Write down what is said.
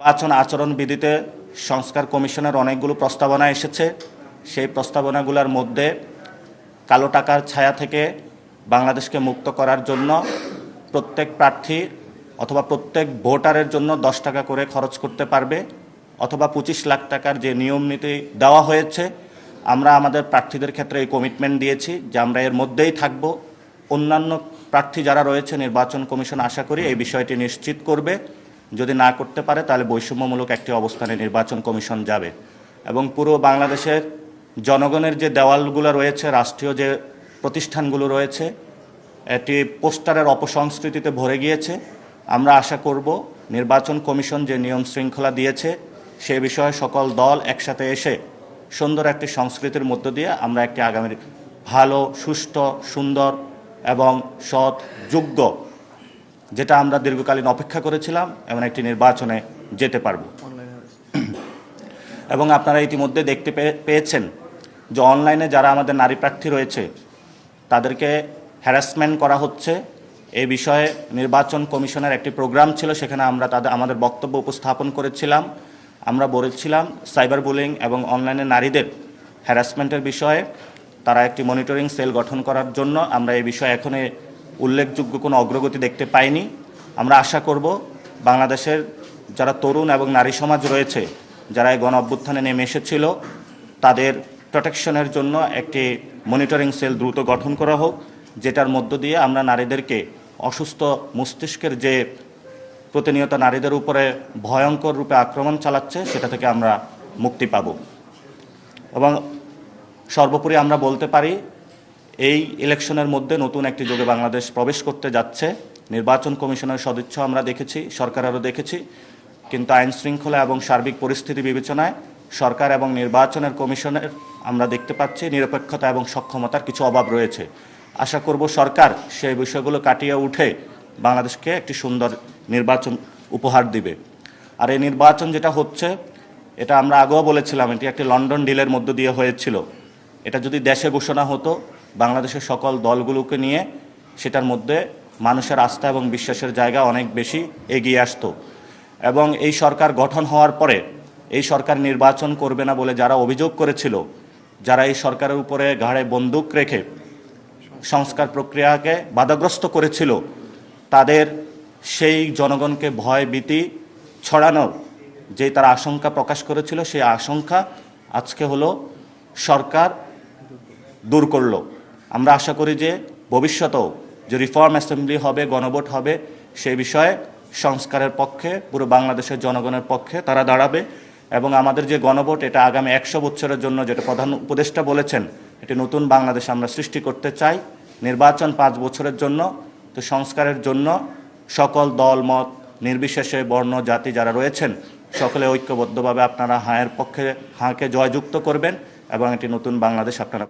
নির্বাচন আচরণ বিধিতে সংস্কার কমিশনের অনেকগুলো প্রস্তাবনা এসেছে। সেই প্রস্তাবনাগুলোর মধ্যে কালো টাকার ছায়া থেকে বাংলাদেশকে মুক্ত করার জন্য প্রত্যেক প্রার্থী অথবা প্রত্যেক ভোটারের জন্য দশ টাকা করে খরচ করতে পারবে অথবা পঁচিশ লাখ টাকার যে নিয়ম নীতি দেওয়া হয়েছে, আমরা আমাদের প্রার্থীদের ক্ষেত্রে এই কমিটমেন্ট দিয়েছি যে আমরা এর মধ্যেই থাকব। অন্যান্য প্রার্থী যারা রয়েছে নির্বাচন কমিশন আশা করি এই বিষয়টি নিশ্চিত করবে। যদি না করতে পারে, তাহলে বৈষম্যমূলক একটি অবস্থানে নির্বাচন কমিশন যাবে। এবং পুরো বাংলাদেশের জনগণের যে দেওয়ালগুলো রয়েছে, রাষ্ট্রীয় যে প্রতিষ্ঠানগুলো রয়েছে, এটি পোস্টারের অপসংস্কৃতিতে ভরে গিয়েছে। আমরা আশা করব নির্বাচন কমিশন যে নিয়ম শৃঙ্খলা দিয়েছে, সে বিষয়ে সকল দল একসাথে এসে সুন্দর একটি সংস্কৃতির মধ্য দিয়ে আমরা একটি আগামী ভালো, সুষ্ঠু, সুন্দর এবং সৎ, যোগ্য যেটা আমরা দীর্ঘকালীন অপেক্ষা করেছিলাম এমন একটি নির্বাচনে যেতে পারব। এবং আপনারা ইতিমধ্যে দেখতে পেয়ে- পেয়েছেন যে অনলাইনে যারা আমাদের নারী প্রার্থী রয়েছে তাদেরকে হ্যারাসমেন্ট করা হচ্ছে। এই বিষয়ে নির্বাচন কমিশনের একটি প্রোগ্রাম ছিল সেখানে আমরা তাদের আমাদের বক্তব্য উপস্থাপন করেছিলাম। আমরা বলেছিলাম সাইবার বুলিং এবং অনলাইনে নারীদের হ্যারাসমেন্টের বিষয়ে তারা একটি মনিটরিং সেল গঠন করার জন্য আমরা এই বিষয়ে এখনও উল্লেখযোগ্য কোনো অগ্রগতি দেখতে পাইনি। আমরা আশা করব বাংলাদেশের যারা তরুণ এবং নারী সমাজ রয়েছে, যারা এই গণ অভ্যুত্থানে নেমে এসেছিল, তাদের প্রোটেকশনের জন্য একটি মনিটরিং সেল দ্রুত গঠন করা হোক, যেটার মধ্য দিয়ে আমরা নারীদেরকে অসুস্থ মস্তিষ্কের যে প্রতিনিয়ত নারীদের উপরে ভয়ঙ্কর রূপে আক্রমণ চালাচ্ছে, সেটা থেকে আমরা মুক্তি পাব। এবং সর্বোপরি আমরা বলতে পারি এই ইলেকশনের মধ্যে নতুন একটি যুগে বাংলাদেশ প্রবেশ করতে যাচ্ছে। নির্বাচন কমিশনের সদিচ্ছ আমরা দেখেছি সরকারেরও দেখেছি। কিন্তু আইন শৃঙ্খলা এবং সার্বিক পরিস্থিতি বিবেচনায় সরকার এবং নির্বাচনের কমিশনের আমরা দেখতে পাচ্ছি নিরপেক্ষতা এবং সক্ষমতার কিছু অভাব রয়েছে। আশা করব সরকার সেই বিষয়গুলো কাটিয়ে উঠে বাংলাদেশকে একটি সুন্দর নির্বাচন উপহার দিবে। আর এই নির্বাচন যেটা হচ্ছে, এটা আমরা আগেও বলেছিলাম, এটি একটি লন্ডন ডিলের মধ্য দিয়ে হয়েছিল। এটা যদি দেশে ঘোষণা হতো বাংলাদেশের সকল দলগুলোকে নিয়ে সেটার মধ্যে মানুষের আস্থা এবং বিশ্বাসের জায়গা অনেক বেশি এগিয়ে আসতো। এবং এই সরকার গঠন হওয়ার পরে এই সরকার নির্বাচন করবে না বলে যারা অভিযোগ করেছিল, যারা এই সরকারের উপরে ঘাড়ে বন্দুক রেখে সংস্কার প্রক্রিয়াকে বাধাগ্রস্ত করেছিল, তাদের সেই জনগণকে ভয়, ভীতি ছড়ানোর যে তারা আশঙ্কা প্রকাশ করেছিল, সেই আশঙ্কা আজকে হলো সরকার দূর করল। আমরা আশা করি যে ভবিষ্যতেও যে রিফর্ম অ্যাসেম্বলি হবে, গণভোট হবে, সেই বিষয়ে সংস্কারের পক্ষে, পুরো বাংলাদেশের জনগণের পক্ষে তারা দাঁড়াবে এবং আমাদের যে গণভোট, এটা আগামী একশো বছরের জন্য যেটা প্রধান উপদেষ্টা বলেছেন এটি নতুন বাংলাদেশ আমরা সৃষ্টি করতে চাই। নির্বাচন পাঁচ বছরের জন্য, তো সংস্কারের জন্য সকল দল, মত, নির্বিশেষে বর্ণ, জাতি যারা রয়েছেন, সকলে ঐক্যবদ্ধভাবে আপনারা হাঁয়ের পক্ষে, হাঁকে জয়যুক্ত করবেন এবং একটি নতুন বাংলাদেশ আপনারা